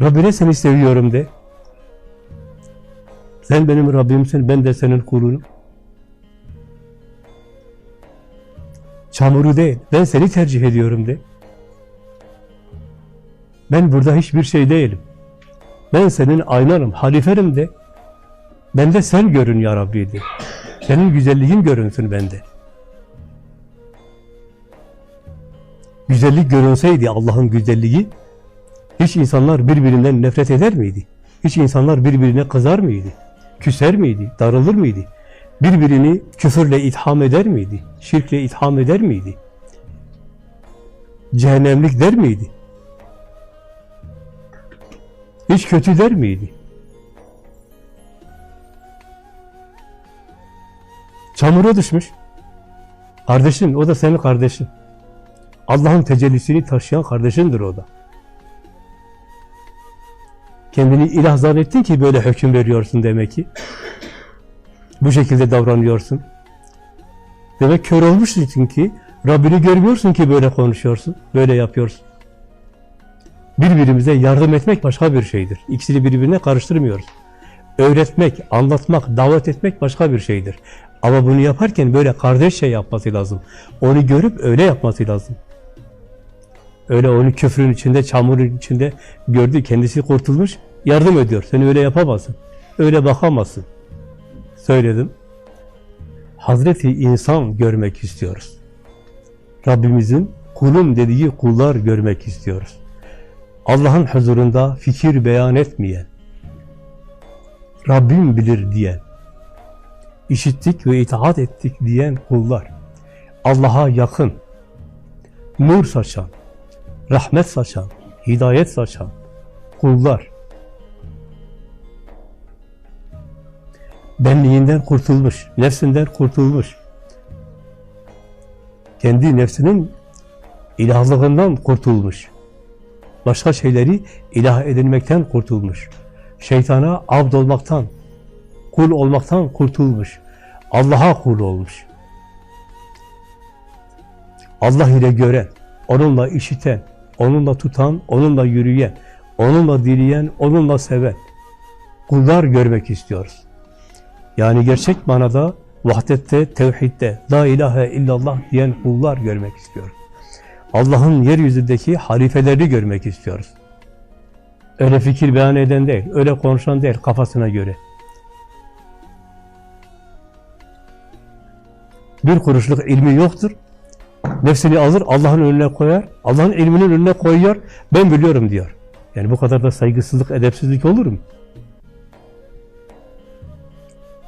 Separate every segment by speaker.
Speaker 1: Rabbine seni seviyorum de. Sen benim Rabbimsin, ben de senin kulunum. Çamuru değil, ben seni tercih ediyorum de. Ben burada hiçbir şey değilim. Ben senin aynanım, halifenim de. Bende sen görün ya Rabbi de. Senin güzelliğin görünsün bende. Güzellik görünseydi Allah'ın güzelliği, hiç insanlar birbirinden nefret eder miydi? Hiç insanlar birbirine kızar mıydı? Küser miydi? Darılır mıydı? Birbirini küfürle itham eder miydi? Şirkle itham eder miydi? Cehennemlik der miydi? Hiç kötü der miydi? Çamura düşmüş. Kardeşin, o da senin kardeşin. Allah'ın tecellisini taşıyan kardeşindir o da. Kendini ilah zannettin ki böyle hüküm veriyorsun demek ki. Bu şekilde davranıyorsun. Demek kör olmuşsun ki Rabbini görmüyorsun ki böyle konuşuyorsun, böyle yapıyorsun. Birbirimize yardım etmek başka bir şeydir. İkisini birbirine karıştırmıyoruz. Öğretmek, anlatmak, davet etmek başka bir şeydir. Ama bunu yaparken böyle kardeşçe yapması lazım. Onu görüp öyle yapması lazım. Öyle onu küfrün içinde, çamurun içinde gördü, kendisi kurtulmuş, yardım ediyor. Sen öyle yapamazsın. Öyle bakamazsın. Söyledim. Hazreti insan görmek istiyoruz. Rabbimizin kulum dediği kullar görmek istiyoruz. Allah'ın huzurunda fikir beyan etmeyen, Rabbim bilir diyen, işittik ve itaat ettik diyen kullar, Allah'a yakın, nur saçan, rahmet saçan, hidayet saçan kullar, benliğinden kurtulmuş, nefsinden kurtulmuş, kendi nefsinin ilahlığından kurtulmuş, başka şeyleri ilah edinmekten kurtulmuş, şeytana abd olmaktan, kul olmaktan kurtulmuş, Allah'a kul olmuş. Allah ile gören, onunla işiten, onunla tutan, onunla yürüyen, onunla dileyen, onunla seven kullar görmek istiyoruz. Yani gerçek manada vahdette, tevhidde, la ilahe illallah diyen kullar görmek istiyoruz. Allah'ın yeryüzündeki halifelerini görmek istiyoruz. Öyle fikir beyan eden değil, öyle konuşan değil, kafasına göre. Bir kuruşluk ilmi yoktur. Nefsini alır, Allah'ın önüne koyar. Allah'ın ilminin önüne koyuyor. Ben biliyorum diyor. Yani bu kadar da saygısızlık, edepsizlik olur mu?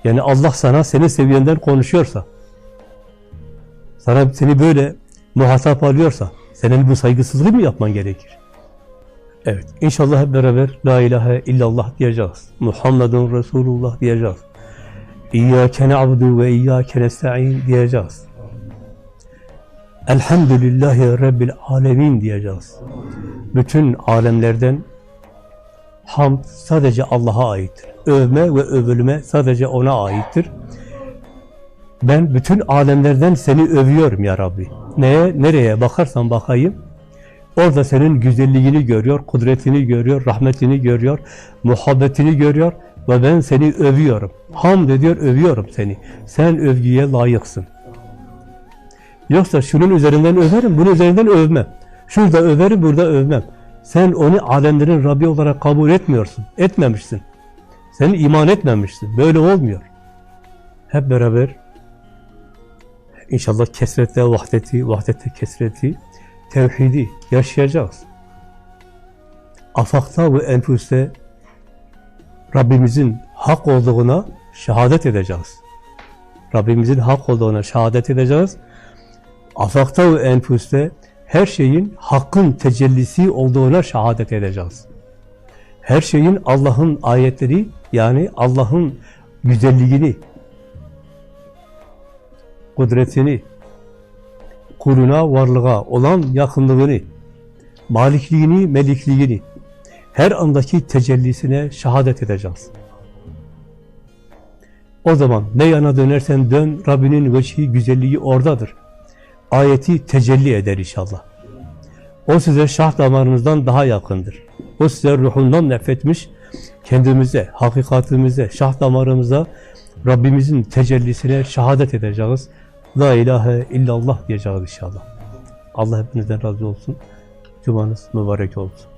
Speaker 1: Yani Allah sana senin seviyenden konuşuyorsa, sana seni böyle muhatap alıyorsa, senin bu saygısızlığı mı yapman gerekir? Evet, inşallah hep beraber La ilahe illallah diyeceğiz. Muhammedun Resulullah diyeceğiz. İyyâke ne'abdu ve iyyâke nesta'in diyeceğiz. Elhamdülillahi Rabbil alemin diyeceğiz. Bütün alemlerden hamd sadece Allah'a aittir. Övme ve övülme sadece O'na aittir. Ben bütün alemlerden seni övüyorum ya Rabbi. Neye, nereye bakarsan bakayım, orada senin güzelliğini görüyor, kudretini görüyor, rahmetini görüyor, muhabbetini görüyor ve ben seni övüyorum. Hamd ediyor, övüyorum seni. Sen övgüye layıksın. Yoksa şunun üzerinden överim, bunun üzerinden övmem. Şurada överim, burada övmem. Sen onu alemlerin Rabbi olarak kabul etmiyorsun. Etmemişsin. Sen iman etmemişsin. Böyle olmuyor. Hep beraber inşallah kesrette vahdeti, vahdette kesreti, tevhidi yaşayacağız. Afakta ve enfüste Rabbimizin hak olduğuna şehadet edeceğiz. Rabbimizin hak olduğuna şehadet edeceğiz. Afakta ve enfüste her şeyin hakkın tecellisi olduğuna şehadet edeceğiz. Her şeyin Allah'ın ayetleri yani Allah'ın güzelliğini, kudretini, kuluna, varlığa olan yakınlığını, malikliğini, melikliğini, her andaki tecellisine şehadet edeceğiz. O zaman ne yana dönersen dön, Rabbinin veçhi, güzelliği oradadır. Ayeti tecelli eder inşallah. O size şah damarınızdan daha yakındır. O size ruhundan nefretmiş, kendimize, hakikatimize, şah damarımıza, Rabbimizin tecellisine şehadet edeceğiz. La ilahe illallah diyeceğiz inşallah. Allah hepinizden razı olsun. Cumanız mübarek olsun.